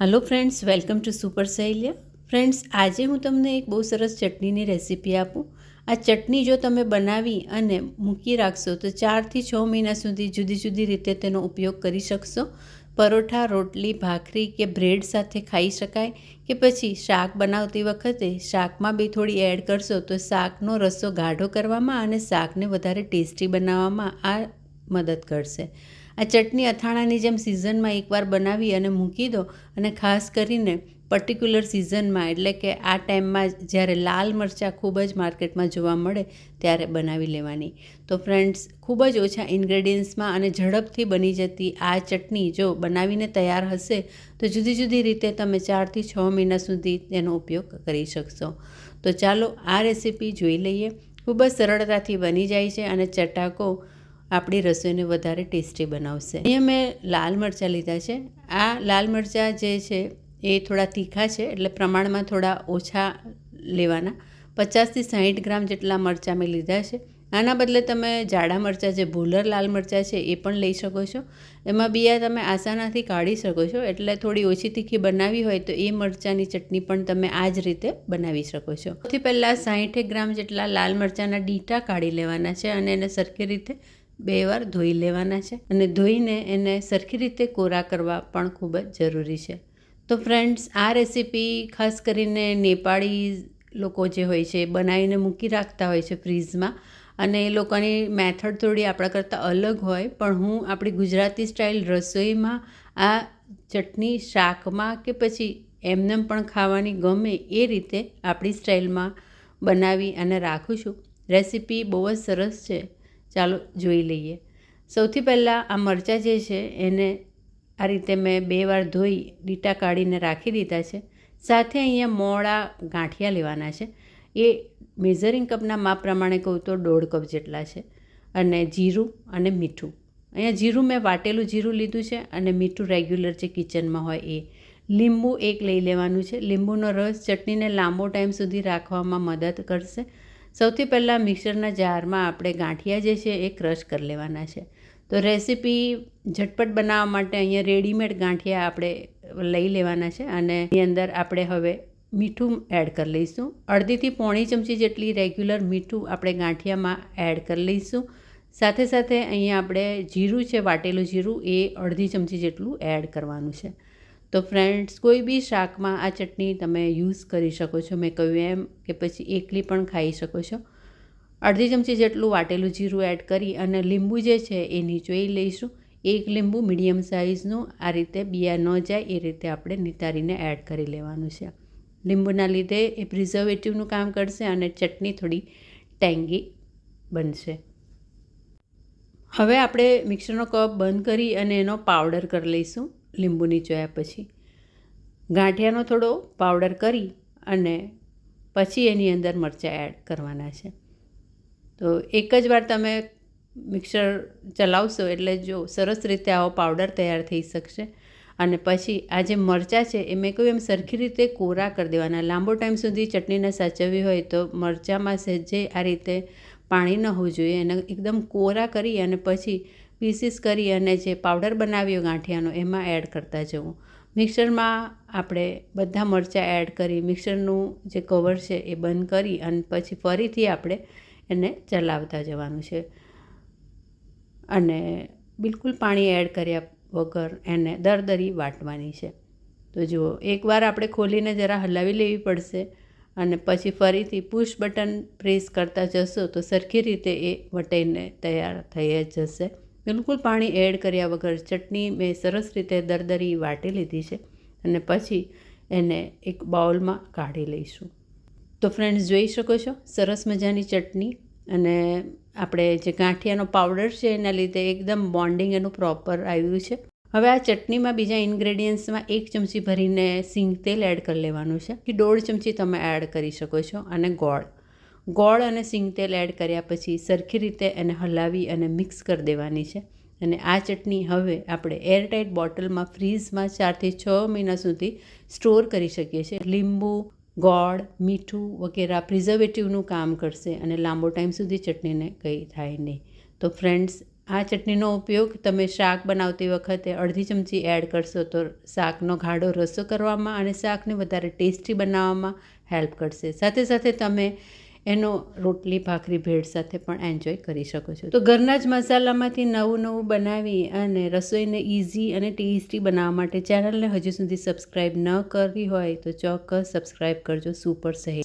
Hello friends welcome to super Saheliya friends આજે હું તમને એક બહુ સરસ ચટણીની રેસીપી આપું. આ ચટણી જો તમે બનાવી અને મૂકી રાખશો તો ચારથી છ મહિના સુધી જુદી જુદી રીતે તેનો ઉપયોગ કરી શકશો. પરોઠા, રોટલી, ભાખરી કે બ્રેડ સાથે ખાઈ શકાય કે પછી શાક બનાવતી વખતે શાકમાં બી થોડી એડ કરશો તો શાકનો રસો ગાઢો કરવામાં અને શાકને વધારે ટેસ્ટી બનાવવામાં આ મદદ કરશે. આ ચટણી અથાણાની જેમ સિઝનમાં એકવાર બનાવી અને મૂકી દો અને ખાસ કરીને પર્ટિક્યુલર સિઝનમાં એટલે કે આ ટાઈમમાં જ્યારે લાલ મરચાં ખૂબ જ માર્કેટમાં જોવા મળે ત્યારે બનાવી લેવાની. તો ફ્રેન્ડ્સ ખૂબ જ ઓછા ઇન્ગ્રેડિયન્ટ્સમાં અને ઝડપથી બની જતી આ ચટણી જો બનાવીને તૈયાર હશે, તો જુદી જુદી રીતે તમે ચારથી છ મહિના સુધી તેનો ઉપયોગ કરી શકશો. તો ચાલો આ રેસીપી જોઈ લઈએ. ખૂબ જ સરળતાથી બની જાય છે અને ચટાકો આપણી રસોઈને વધારે ટેસ્ટી બનાવશે. અહીંયા મેં લાલ મરચાં લીધા છે. આ લાલ મરચાં જે છે, એ થોડા તીખા છે, એટલે પ્રમાણમાં થોડા ઓછા લેવાના. પચાસથી સાહીઠ ગ્રામ જેટલા મરચાં મેં લીધા છે. આના બદલે તમે જાડા મરચાં, જે ભૂલર લાલ મરચાં છે, એ પણ લઈ શકો છો. એમાં બિયા તમે આસાનાથી કાઢી શકો છો, એટલે થોડી ઓછી તીખી બનાવી હોય તો એ મરચાંની ચટણી પણ તમે આ જ રીતે બનાવી શકો છો. સૌથી પહેલાં સાહીઠેક ગ્રામ જેટલા લાલ મરચાંના ડીટા કાઢી લેવાના છે અને એને સરખી રીતે બે વાર ધોઈ લેવાના છે અને ધોઈને એને સરખી રીતે કોરા કરવા પણ ખૂબ જ જરૂરી છે. તો ફ્રેન્ડ્સ આ રેસીપી ખાસ કરીને નેપાળી લોકો જે હોય છે, બનાવીને મૂકી રાખતા હોય છે ફ્રીઝમાં અને એ લોકોની મેથડ થોડી આપણા કરતાં અલગ હોય, પણ હું આપણી ગુજરાતી સ્ટાઇલ રસોઈમાં આ ચટણી શાકમાં કે પછી એમનેમ પણ ખાવાની ગમે એ રીતે આપણી સ્ટાઇલમાં બનાવી અને રાખું છું. રેસીપી બહુ જ સરસ છે. ચાલો જોઈ લઈએ. સૌથી પહેલાં આ મરચાં જે છે, એને આ રીતે મેં બે વાર ધોઈ ડીટા કાઢીને રાખી દીધા છે. સાથે અહીંયા મોળા ગાંઠિયા લેવાના છે. એ મેઝરિંગ કપના માપ પ્રમાણે કહું તો દોઢ કપ જેટલા છે. અને જીરું અને મીઠું. અહીંયા જીરું મેં વાટેલું જીરું લીધું છે અને મીઠું રેગ્યુલર જે કિચનમાં હોય એ. લીંબુ એક લઈ લેવાનું છે. લીંબુનો રસ ચટણીને લાંબો ટાઈમ સુધી રાખવામાં મદદ કરશે. સૌથી પહેલાં મિક્સરના જારમાં આપણે ગાંઠિયા જે છે એ ક્રશ કરી લેવાના છે. તો રેસીપી ઝટપટ બનાવવા માટે અહીંયા રેડીમેડ ગાંઠિયા આપણે લઈ લેવાના છે અને એની અંદર આપણે હવે મીઠું એડ કરી લઈશું. અડધીથી પોણી ચમચી જેટલી રેગ્યુલર મીઠું આપણે ગાંઠિયામાં એડ કરી લઈશું. સાથે સાથે અહીંયા આપણે જીરું છે, વાટેલું જીરું, એ અડધી ચમચી જેટલું એડ કરવાનું છે. તો ફ્રેન્ડ્સ કોઈ બી શાકમાં આ ચટણી તમે યુઝ કરી શકો છો. મેં કહ્યું એમ કે પછી એકલી પણ ખાઈ શકો છો. અડધી ચમચી જેટલું વાટેલું જીરું એડ કરી અને લીંબુ જે છે એ નીચોઈ લઈશું. એક લીંબુ મીડિયમ સાઇઝનું આ રીતે બિયા ન જાય, એ રીતે આપણે નિતારીને એડ કરી લેવાનું છે. લીંબુના લીધે એ પ્રિઝર્વેટિવનું કામ કરશે અને ચટણી થોડી ટેંગી બનશે. હવે આપણે મિક્સરનો કપ બંધ કરી અને એનો પાવડર કરી લઈશું. લીંબુ નીચોયા પછી ગાંઠિયાનો થોડો પાવડર કરી અને પછી એની અંદર મરચાં એડ કરવાના છે. તો એક જ વાર તમે મિક્સર ચલાવશો એટલે જો સરસ રીતે આવો પાવડર તૈયાર થઈ શકશે. અને પછી આ જે મરચાં છે એ મેં કહ્યું એમ સરખી રીતે કોરા કરી દેવાના. લાંબો ટાઈમ સુધી ચટણીને સાચવવી હોય તો મરચાંમાં સહેજે આ રીતે પાણી ન હોવું જોઈએ એને એકદમ કોરા કરી અને પછી પીસીસ કરી અને જે પાવડર બનાવ્યો ગાંઠિયાનો, એમાં એડ કરતા જવું. મિક્સરમાં આપણે બધા મરચાં એડ કરી, મિક્સરનું જે કવર છે એ બંધ કરી અને પછી ફરીથી આપણે એને ચલાવતા જવાનું છે. અને બિલકુલ પાણી એડ કર્યા વગર એને દરદરી વાટવાની છે. તો જુઓ, એકવાર આપણે ખોલીને જરા હલાવી લેવી પડશે અને પછી ફરીથી પુશ બટન પ્રેસ કરતા જશો તો સરખી રીતે એ વટાઈને તૈયાર થઈ જ જશે. બિલકુલ પાણી એડ કર્યા વગર ચટણી મેં સરસ રીતે દરદરી વાટી લીધી છે અને પછી એને એક બાઉલમાં કાઢી લઈશું. તો ફ્રેન્ડ્સ જોઈ શકો છો, સરસ મજાની ચટણી અને આપણે જે ગાંઠિયાનો પાવડર છે એના લીધે એકદમ બોન્ડિંગ એનું પ્રોપર આવ્યું છે. હવે આ ચટણીમાં બીજા ઇન્ગ્રેડિયન્ટ્સમાં એક ચમચી ભરીને સિંગ તેલ એડ કરી લેવાનું છે. કે દોઢ ચમચી તમે એડ કરી શકો છો અને ગોળ. ગોળ અને સિંગતેલ એડ કર્યા પછી સરખી રીતે એને હલાવી અને મિક્સ કરી દેવાની છે. અને આ ચટણી હવે આપણે એરટાઇટ બોટલમાં ફ્રીઝમાં ચારથી છ મહિના સુધી સ્ટોર કરી શકીએ છીએ. લીંબુ, ગોળ, મીઠું વગેરે પ્રિઝર્વેટિવનું કામ કરશે અને લાંબો ટાઈમ સુધી ચટણીને કંઈ થાય નહીં. તો ફ્રેન્ડ્સ, આ ચટણીનો ઉપયોગ તમે શાક બનાવતી વખતે અડધી ચમચી એડ કરશો તો શાકનો ગાઢો રસો કરવામાં અને શાકને વધારે ટેસ્ટી બનાવવામાં હેલ્પ કરશે. સાથે સાથે તમે એનો રોટલી, ભાખરી, ભેળ સાથે પણ એન્જોય કરી શકો છો. તો ઘરના જ મસાલામાંથી નવું નવું બનાવી અને રસોઈને ઇઝી અને ટેસ્ટી બનાવવા માટે ચેનલને હજુ સુધી સબસ્ક્રાઈબ ન કરી હોય તો ચોક્કસ સબસ્ક્રાઈબ કરજો સુપર સહેજ